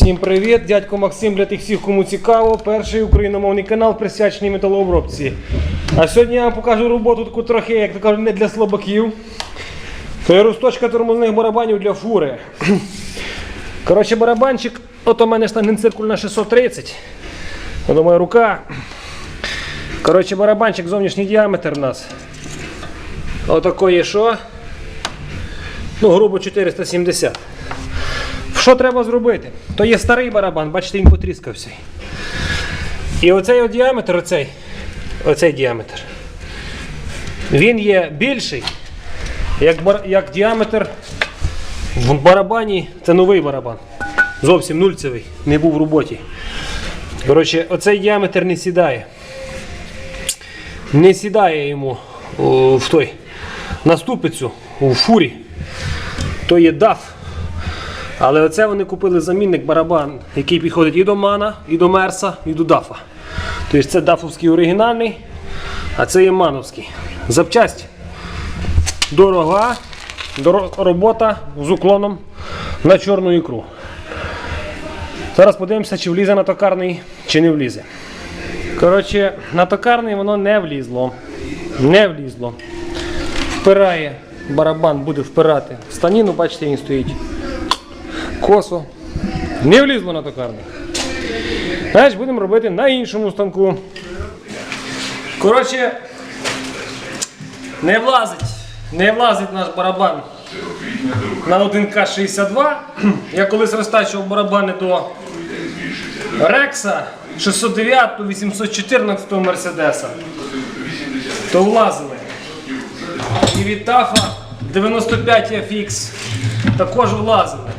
Всім привіт! Дядько Максим для тих всіх, кому цікаво. Перший україномовний канал присвячений металообробці. А сьогодні я вам покажу роботу таку трохи, як то кажуть, не для слабаків. То є тормозних барабанів для фури. Коротше, барабанчик, от у мене штангенциркуль на 630. От моя рука. Коротше, барабанчик, зовнішній діаметр у нас. Отакої що? Ну, грубо 470. Що треба зробити? То є старий барабан, бачите, він потріскався. І оцей діаметр, оцей, оцей діаметр, він є більший, як, бар, як діаметр в барабані. Це новий барабан. Зовсім нульцевий, не був в роботі. Коротше, оцей діаметр не сідає. Не сідає йому о, в той на ступицю у фурі. То є DAF. Але оце вони купили замінник барабан, який підходить і до Мана, і до Мерса, і до Дафа. Тобто це дафовський оригінальний, а це є мановський. Запчасть дорога, доро- робота з уклоном на чорну ікру. Зараз подивимося, чи влізе на токарний, чи не влізе. Коротше, на токарний воно не влізло. Не влізло. Впирає, барабан буде впирати. в Станіну, бачите, він стоїть косо. Не влізло на токарник. Значить, будемо робити на іншому станку. Коротше, не влазить, не влазить наш барабан на 1К62. Я колись розтачував барабани до Рекса 609 814 Мерседеса. То влазили. І від Тафа 95 FX також влазили.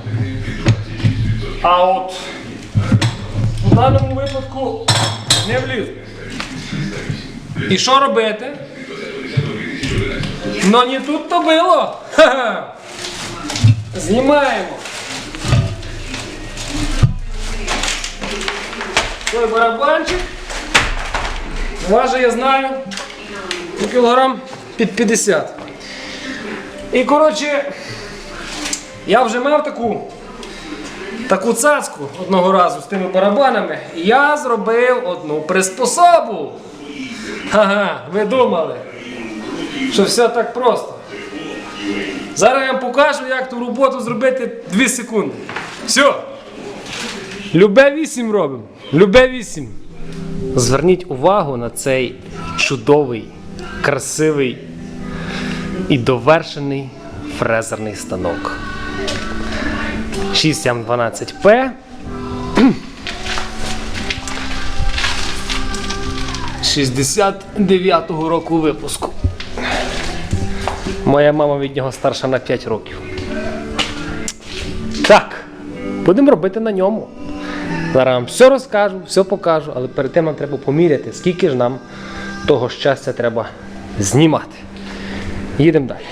А от у даному випадку не вліз. І що робити? Ну не тут то було. Знімаємо. Той барабанчик. Важить, я знаю, кілограм під 50. І коротше, я вже мав таку таку цацку одного разу з тими барабанами, я зробив одну приспособу. Ага, ви думали, що все так просто. Зараз я вам покажу, як ту роботу зробити 2 секунди. Все. Любе 8 робимо. Любе 8. Зверніть увагу на цей чудовий, красивий і довершений фрезерний станок. 6М12П. 69-го року випуску. Моя мама від нього старша на 5 років. Так, будемо робити на ньому. Зараз вам все розкажу, все покажу, але перед тим нам треба поміряти, скільки ж нам того щастя треба знімати. Їдемо далі.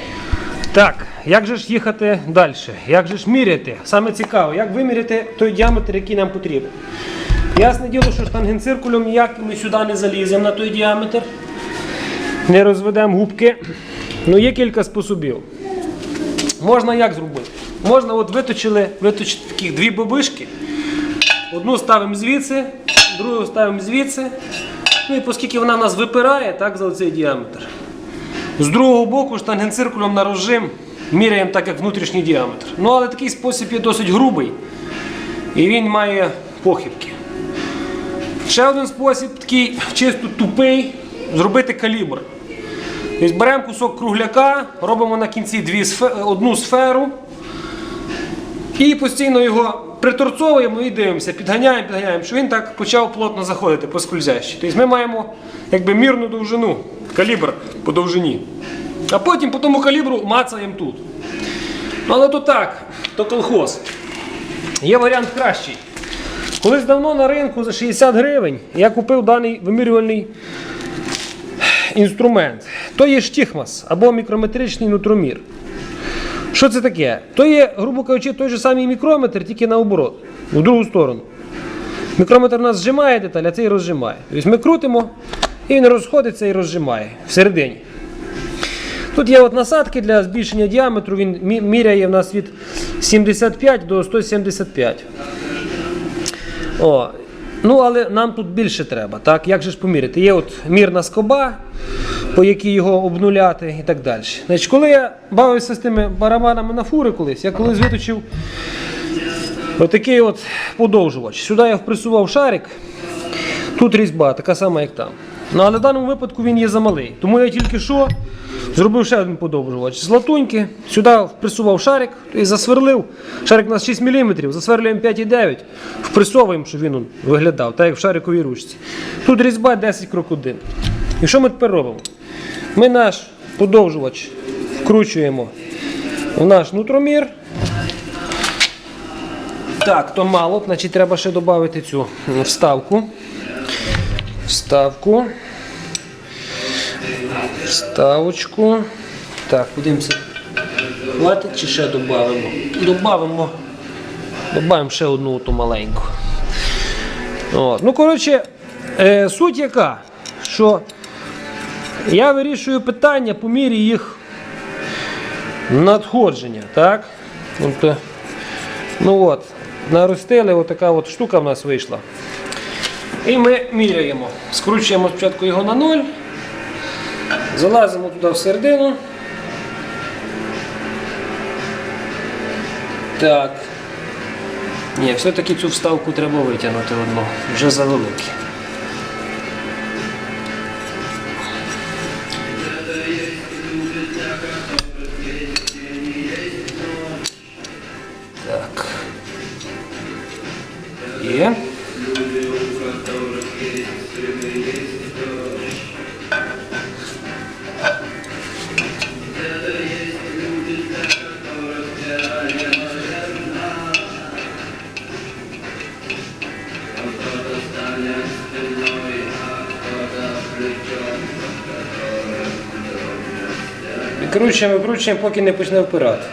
Так, як же ж їхати далі? Як же ж міряти? Саме цікаво, як виміряти той діаметр, який нам потрібен. Ясне діло, що штангенциркулем ніяк ми сюди не заліземо на той діаметр. Не розведемо губки. Ну, є кілька способів. Можна як зробити? Можна от виточили, виточити таких дві бабишки. Одну ставимо звідси, другу ставимо звідси. Ну і оскільки вона нас випирає, так, за цей діаметр. З другого боку штангенциркулем на розжим міряємо так, як внутрішній діаметр. Ну, але такий спосіб є досить грубий і він має похибки. Ще один спосіб, такий чисто тупий, зробити калібр. Тобто беремо кусок кругляка, робимо на кінці дві сфе- одну сферу і постійно його приторцовуємо і дивимося, підганяємо, підганяємо, що він так почав плотно заходити по скользящій. Тобто ми маємо якби мірну довжину, калібр по довжині. А потім по тому калібру мацаємо тут. Але то так, то колхоз. Є варіант кращий. Колись давно на ринку за 60 гривень я купив даний вимірювальний інструмент. То є штіхмас або мікрометричний нутромір. Що це таке? То є, грубо кажучи, той же самий мікрометр, тільки наоборот, в другу сторону. Мікрометр у нас зжимає деталь, а цей розжимає. Тобто ми крутимо, і він розходиться і розжимає всередині. Тут є от насадки для збільшення діаметру, він міряє в нас від 75 до 175. О, ну, але нам тут більше треба. Так? Як же ж поміряти? Є от мірна скоба, по якій його обнуляти і так далі. Значить, коли я бавився з тими барабанами на фури колись, я колись виточив отакий от подовжувач. Сюди я впресував шарик. Тут різьба, така сама, як там. Ну, але в даному випадку він є замалий. Тому я тільки що зробив ще один подовжувач з латуньки, сюди впресував шарик і засверлив. Шарик у нас 6 мм, засверлюємо 5,9, впресовуємо, щоб він виглядав, так як в шариковій ручці. Тут різьба 10 крок 1. І що ми тепер робимо? Ми наш подовжувач вкручуємо в наш нутромір. Так, то мало, значить треба ще додати цю вставку. Вставку. Вставочку. Так, подивимося. Хватить чи ще додамо? Добавимо. Добавимо ще одну ту маленьку. От. Ну, коротше, е, суть яка, що я вирішую питання по мірі їх надходження. Так? Тобто, ну от, наростили, отака от штука в нас вийшла. І ми міряємо. Скручуємо спочатку його на ноль. Залазимо туди всередину. Так. Ні, все-таки цю вставку треба витягнути одну. Вже завеликі. Так. Є. Викручуємо, викручуємо, поки не почне впирати.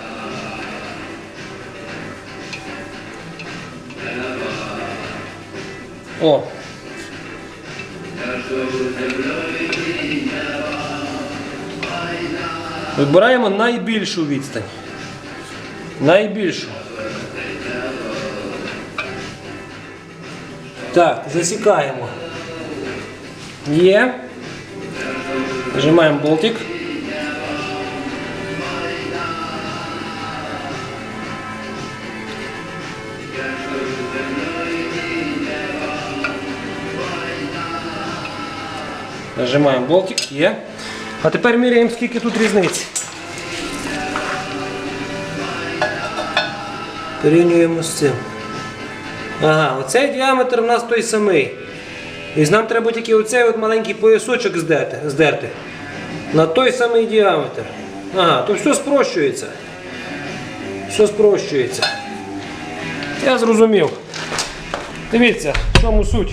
О. Вибираємо найбільшу відстань. Найбільшу. Так, засікаємо. Є. Нажимаємо болтик. Нажимаємо болтик, є. А тепер міряємо, скільки тут різниці. Порівнюємо з цим. Ага, оцей діаметр у нас той самий. І нам треба тільки оцей от маленький поясочок здерти, здерти. На той самий діаметр. Ага, то все спрощується. Все спрощується. Я зрозумів. Дивіться, в чому суть.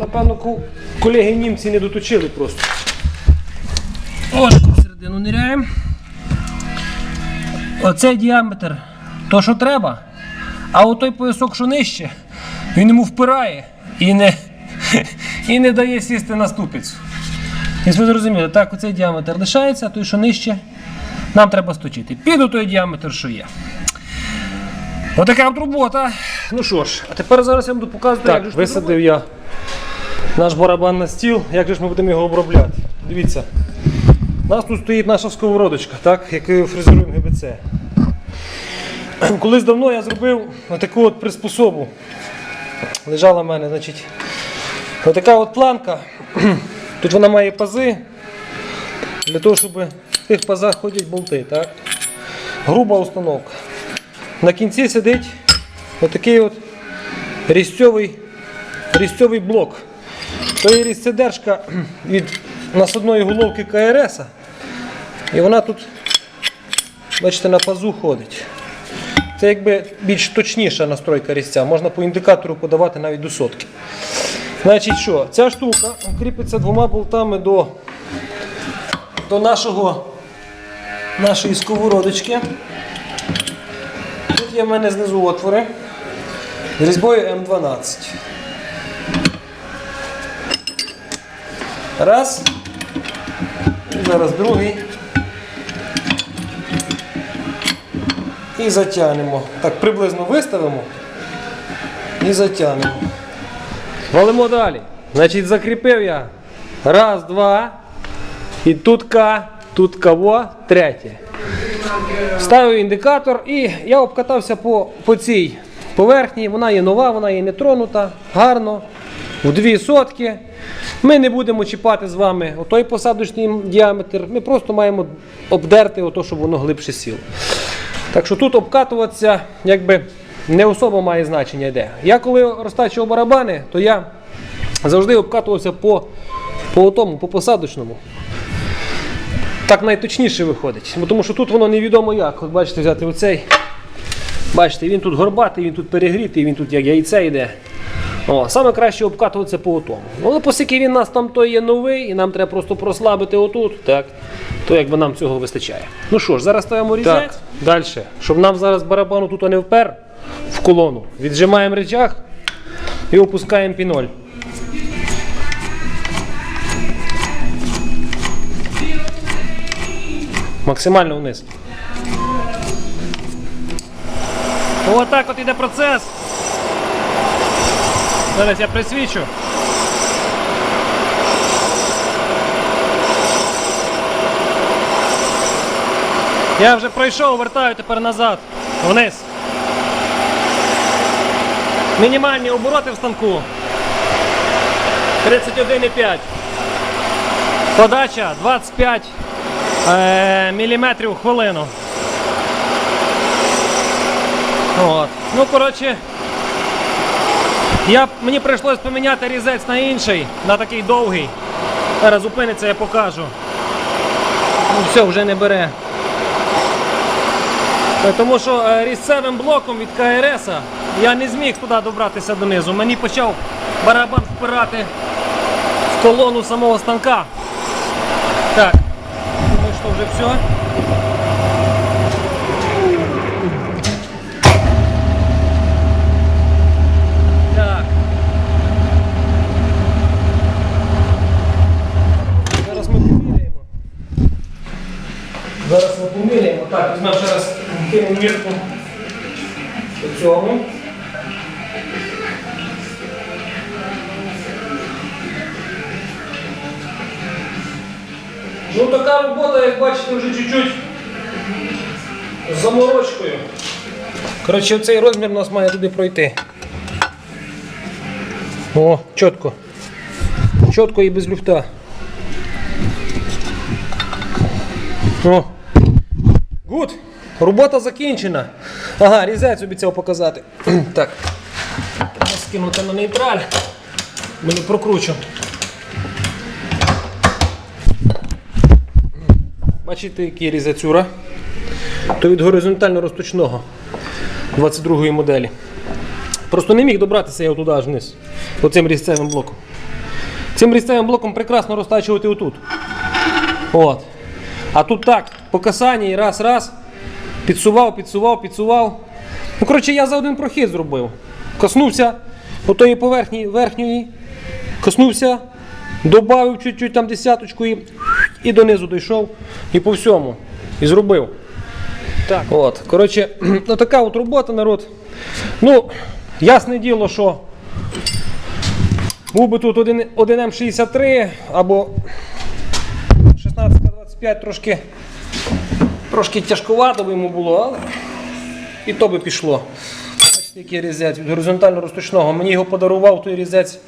Напевно, колеги німці не доточили просто. Ось всередину ниряємо. Оцей діаметр то, що треба. А отой поясок, що нижче, він йому впирає і не, і не дає сісти на ступицю. І ви зрозуміли, так, оцей діаметр лишається, той, що нижче, нам треба сточити. Піду той діаметр, що є. Отака от робота. Ну що ж, а тепер зараз я буду показувати, як ж висадив я наш барабан на стіл, як же ж ми будемо його обробляти. Дивіться, у нас тут стоїть наша сковородочка, так, якою фрезеруємо ГБЦ. Колись давно я зробив таку от приспособу. Лежала в мене, значить, отака от планка. Тут вона має пази. Для того, щоб в тих пазах ходять болти. Так? Груба установка. На кінці сидить отакий от різцьовий, різцьовий блок. То є різцедержка від насадної головки КРС. І вона тут, бачите, на пазу ходить. Це якби більш точніша настройка різця. Можна по індикатору подавати навіть до сотки. Значить що, ця штука кріпиться двома болтами до, до нашого, нашої сковородочки. Тут є в мене знизу отвори з різьбою М12. Раз. І зараз другий. І затягнемо. Так, приблизно виставимо. І затягнемо. Валимо далі. Значить, закріпив я. Раз, два. І тут К, тут кого, третє. Ставив індикатор і я обкатався по, по цій поверхні. Вона є нова, вона є не тронута, гарно, в дві сотки. Ми не будемо чіпати з вами отой посадочний діаметр. Ми просто маємо обдерти, ото, щоб воно глибше сіло. Так що тут обкатуватися якби не особо має значення де. Я коли розтачував барабани, то я завжди обкатувався по, по тому, по посадочному. Так найточніше виходить. Тому що тут воно невідомо як. От бачите, взяти оцей. Бачите, він тут горбатий, він тут перегрітий, він тут як яйце йде. О, саме краще обкатуватися по отому. Але оскільки він у нас там той є новий, і нам треба просто прослабити отут, так, то якби нам цього вистачає. Ну що ж, зараз ставимо різець. Так, далі. Щоб нам зараз барабану тут не впер в колону. Віджимаємо речах і опускаємо піноль. Максимально вниз. Отак от іде процес. Зараз я присвічу. Я вже пройшов, вертаю тепер назад. Вниз. Мінімальні обороти в станку. 31,5. Подача 25 е, міліметрів хвилину. От. Ну, коротше, я, мені прийшлось поміняти різець на інший, на такий довгий. Зараз зупиниться, я покажу. Ну, все, вже не бере. Е, Тому що е, різцевим блоком від КРС я не зміг туди добратися донизу. Мені почав барабан впирати в колону самого станка. Так, думаю, що вже все. Так. Зараз ми поміряємо. Зараз ми поміряємо. Так, візьмемо ще раз кинемо мірку по цьому. Ну така робота, як бачите, вже чуть-чуть заморочкою. Коротше, цей розмір у нас має туди пройти. О, чітко. Чітко і без люфта. О. Робота закінчена. Ага, різець обіцяв показати. так. Скинути на нейтраль. Мені прокручу. Бачите, який різацюра? То від горизонтально розточного 22-ї моделі. Просто не міг добратися я туди аж вниз. Оцим різцевим блоком. Цим різцевим блоком прекрасно розтачувати отут. От. А тут так, по касанні раз, раз. Підсував, підсував, підсував. Ну, коротше, я за один прохід зробив. Коснувся отої поверхні верхньої, коснувся, додав чуть-чуть там десяточку і, і донизу дійшов. І по всьому. І зробив. Так. От, коротше, ну така от робота, народ. Ну, ясне діло, що був би тут 1, 1М63 або 16-25 трошки, трошки тяжковато би йому було, але і то би пішло. Бачите, який різець від горизонтально розточного. Мені його подарував той різець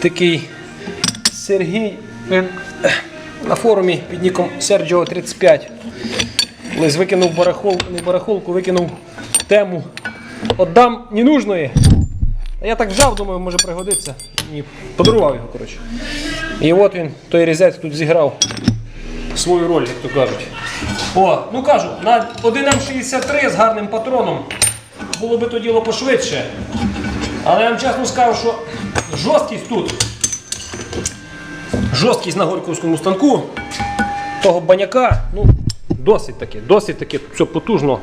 такий Сергій. На форумі під ніком Sergio 35. Колись викинув барахол, не барахолку, викинув тему. Отдам ненужної. А я так взяв, думаю, може пригодиться. І подарував його, коротше. І от він, той різець тут зіграв свою роль, як то кажуть. О, ну кажу, на 1М63 з гарним патроном було би то діло пошвидше. Але я вам чесно скажу, що жорсткість тут, жорсткість на горьковському станку того баняка, ну, досить таки, досить таки все потужно.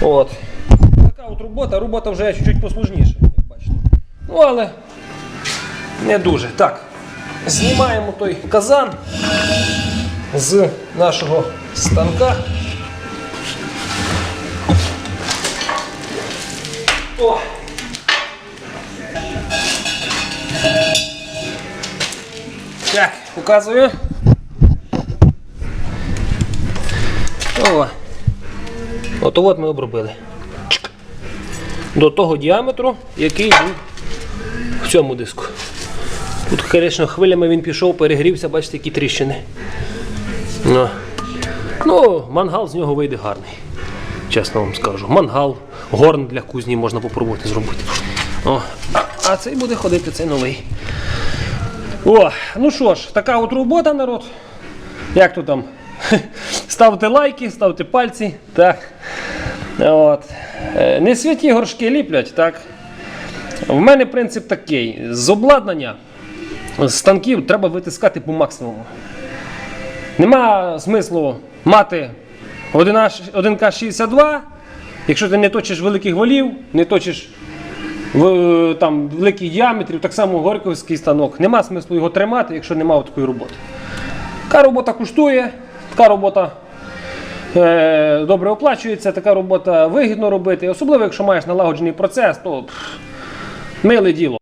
От. Така от робота, робота вже чуть-чуть посложніша, як бачите. Ну, але не дуже. Так, знімаємо той казан з нашого станка. О! Так, показую. О, Ото от ми обробили. До того діаметру, який був в цьому диску. Тут, звісно, хвилями він пішов, перегрівся, бачите, які тріщини. Ну, ну мангал з нього вийде гарний. Чесно вам скажу. Мангал, горн для кузні можна попробувати зробити. О, а, а цей буде ходити, цей новий. О, ну що ж, така от робота, народ. Як то там? Ставте лайки, ставте пальці. Так. От. Е, Не святі горшки ліплять, так? В мене принцип такий: з обладнання, з станків треба витискати по максимуму. Нема смислу мати 1К62, якщо ти не точиш великих валів, не точиш там, великих діаметрів, так само горьковський станок. Нема смислу його тримати, якщо немає такої роботи. Така робота коштує, така робота е, добре оплачується, така робота вигідно робити. Особливо, якщо маєш налагоджений процес, то пф, миле діло.